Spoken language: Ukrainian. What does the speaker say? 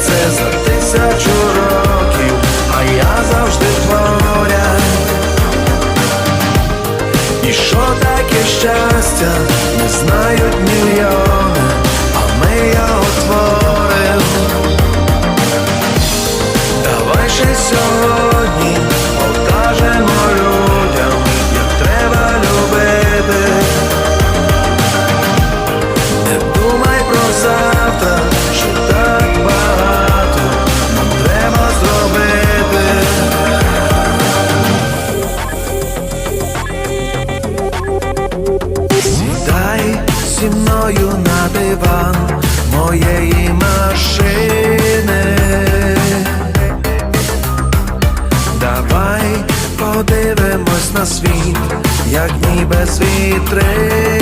це за тисячу років, а я завжди творя. І що таке щастя, Давай подивимось на світ, як ніби з вітрини.